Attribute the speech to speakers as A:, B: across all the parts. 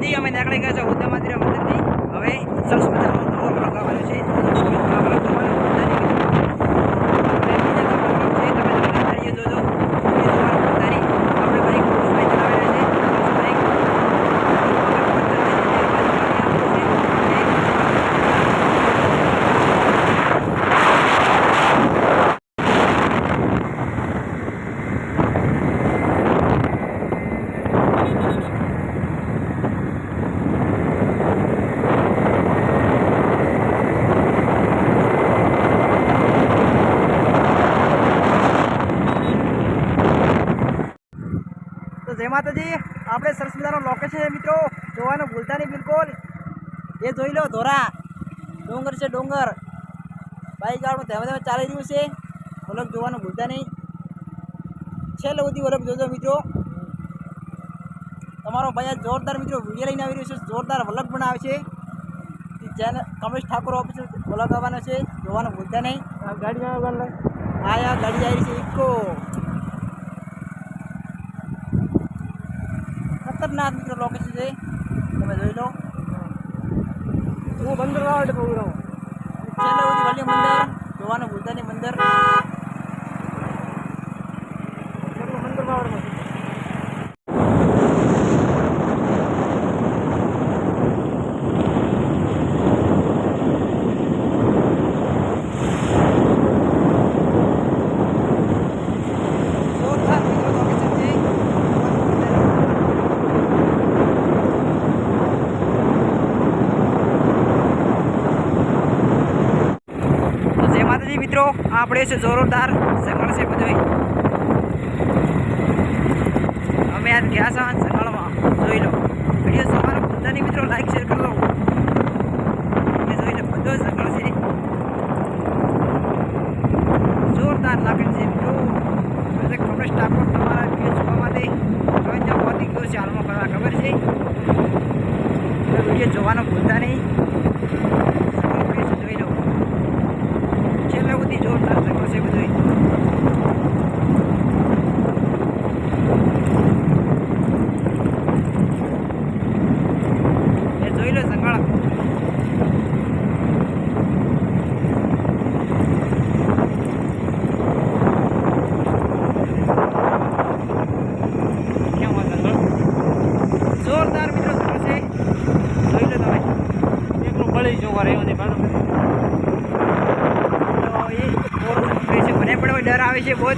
A: માતાજી અમે નીકળી ગયા છે ઉદ્દામાત્રી મંદિરથી. હવે સરસ મજાનો નવો લગાવવાનો છે આ બ્લોગ તમારે બધા નહીં જોજો આપણે તમારા પોતાની આપણે બાઈક બાઈક ચલાવી રહ્યા છે બાઈક તો જય માતાજી આપણે સરસ મજાનો લોકેશન છે મિત્રો. જોવાનું ભૂલતા નહીં બિલકુલ. એ જોઈ લો ધોરા. ડુંગર છે ડુંગર. બાઈક આપણું ધીમે ધીમે ચાલી રહ્યું છે. વલક જોવાનું ભૂલતા નહીં. છેલ્લે સુધી વલક જોજો મિત્રો. તમારો ભાઈ આ જોરદાર મિત્રો વીડિયો લઈને આવી રહ્યો છે. જોરદાર વલક બનાવે છે. જેને કમલેશ ઠાકોર ઓફિસ વલક આવવાનો છે. જોવાનું ભૂલતા નહીં.
B: ગાડી હા
A: આ ગાડી આવી છે. ઇકો. ખતરનાક લોકેશન છે. તમે જોઈ લો.
B: હું બંદર રહું
A: સુધી મંદિર જોવાનું ભૂલતા નહીં મંદિર જોરદાર મિત્રો લોકેશન છે જોવાનું ભૂલતા નહીં. તો જય માતાજી મિત્રો આપણે છે જોરદાર સગળ છે બધું અમે આજ ગયા છે સગળમાં જોઈ લો. વીડિયો તમારા બધાની મિત્રો લાઈક શેર કરી લો તમે જોઈ લો, બધો સગળ છે. જોરદાર લાકડી છે. મિત્રો એટલે કમલેશ ઠાકોર તમારા વીડિયો જોવા માટે. ગયો છે, હાલમાં કરવા ખબર છે. વીડિયો જોવાનો ભૂલતા નહીં. જોઈ લો. છેલ્લે સુધી જોરદાર સગળ છે બધું એ જોઈ લો સંગાળ કેમ હોય સંગાળ જોરદાર મિત્રો સંગાળ છે જોઈ લો તમે
B: એકલું બળી જોવા રહ્યો ને પાછો
A: તો એ બોર કરે છે મને પણ ડર આવે છે બહુ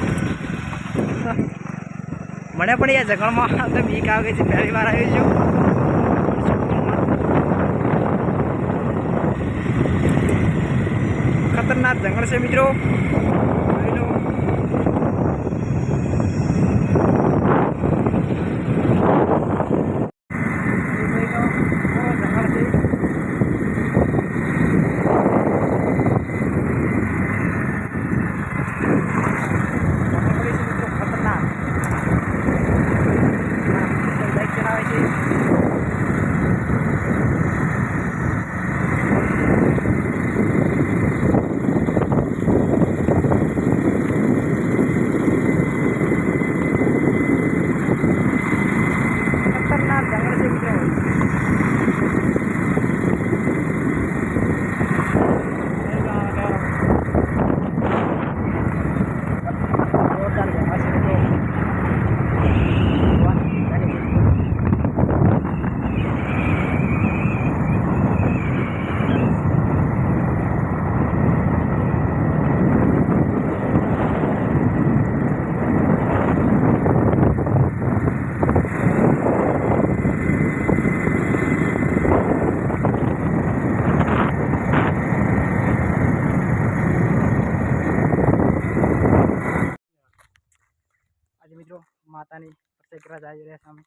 A: મને પણ એ જગણમાં તો બીક આવે છે, પહેલી વાર આવી છું. ખતરનાક જંગલ છે મિત્રો જોઈ લો એ જોઈ લો કેવો જંગલ છે પકડી છે મિત્રો ખતરનાક બાઈક ચલાવે છે ખતરનાક જંગલ છે મિત્રો જોરદાર જંગલ છે મિત્રો આજે મિત્રો માતાની પ્રત્યેક જાય રહ્યા સામે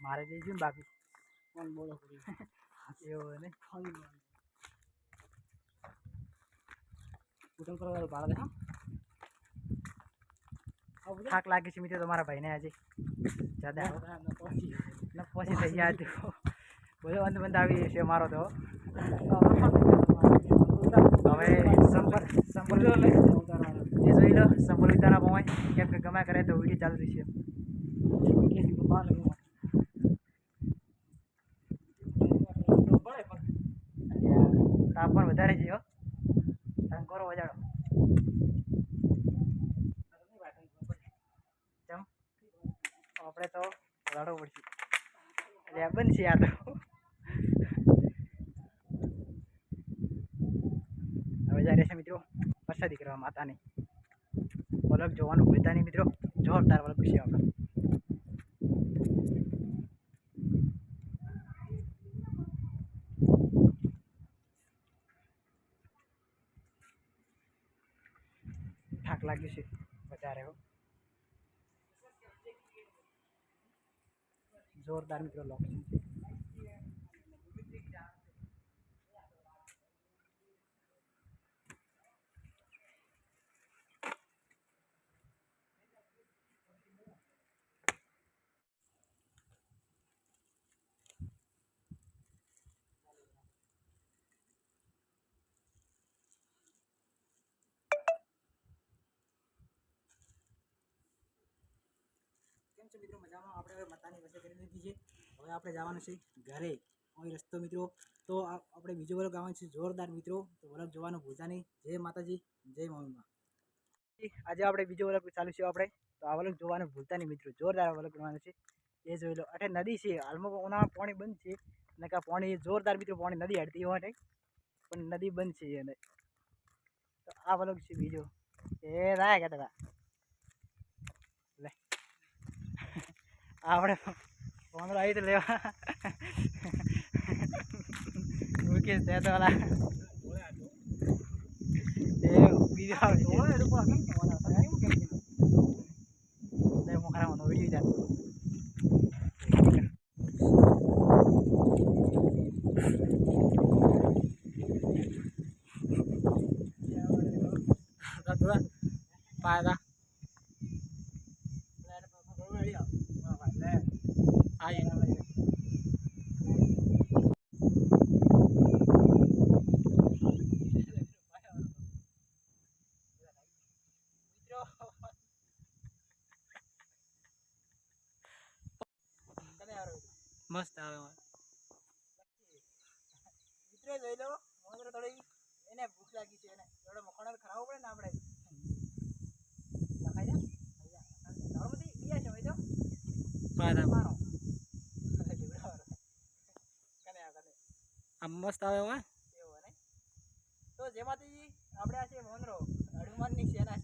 A: મારે જઈ ગયું ને બાકી કોણ બોલો એવું ને કુટુંબ કરવા દે હા થાક લાગે છે મિત્રો તમારા ભાઈને આજે. જ્યાદા ન પહોંચી થઈ ગયા તો બોલો અંત બંધ આવી છે મારો તો. હવે સંપર્ક સંપર્ક જોઈ લો સંપર્ક વિતાના પહોંચ કેમ કે ગમે કરે તો વીડિયો ચાલુ રહેશે.
B: કે સીધું બહાર લઈ આવો. તો પડે પણ
A: વધારે છે, હો. ટંકોરો વજાડો આપણે તો વજાડવો પડશે. એટલે છે આ તો. હવે જ્યારે છે મિત્રો. વરસાદી કરવા માતાની. વલક જોવાનું ભૂલતા નહીં મિત્રો જોરદાર વલક છે આપણે થાક લાગ્યું છે વધારે હો. જોરદાર મિત્રો લોકેશન છે. કેમ છે મિત્રો? મજામાં? આપણે હવે માતાની વસે કરી લીધી છે. હવે આપણે જવાનું છે ઘરે. અહીં રસ્તો મિત્રો. તો આપણે બીજો વરગ આવવાનું છે જોરદાર મિત્રો. તો વરગ જોવાનું ભૂલતા નહીં. જય માતાજી, જય મમ્મીમાં આજે આપણે બીજો વરગ ચાલુ છે આપણે. તો આ વલગ જોવાનું ભૂલતા નહીં મિત્રો. જોરદાર વલગ જોવાનું છે. એ જોઈ લો. અઠે નદી છે. હાલમાં ઉનાળા પાણી બંધ છે. અને કાં પાણી જોરદાર મિત્રો પાણી નદી હડતી હોય પણ નદી બંધ છે અને તો આ વલગ છે બીજો. એ રાયા કહેતા હતા. આપણે પંદર આવી તો લેવા. મૂકીશ તે તો ઓલા એ બીજો આવે છે.
B: ઓય રૂપા કેમ કહેવાના પાયદા આઈ મસ્ત આવે
A: મિત્રો જોઈ લો મોદર થોડી એને ભૂખ લાગી છે એને. થોડો મખણ ખરાવો પડે ને આપણે. ખાઈ જા ખાઈ જા છે ભાઈ તો.
B: પાયદા
A: મારો કને જીવડાવો. કને આ કને
B: આ મસ્ત આવે હોય
A: તો જેમાંથી આપણે આ છે મોનરો હનુમાનની સેના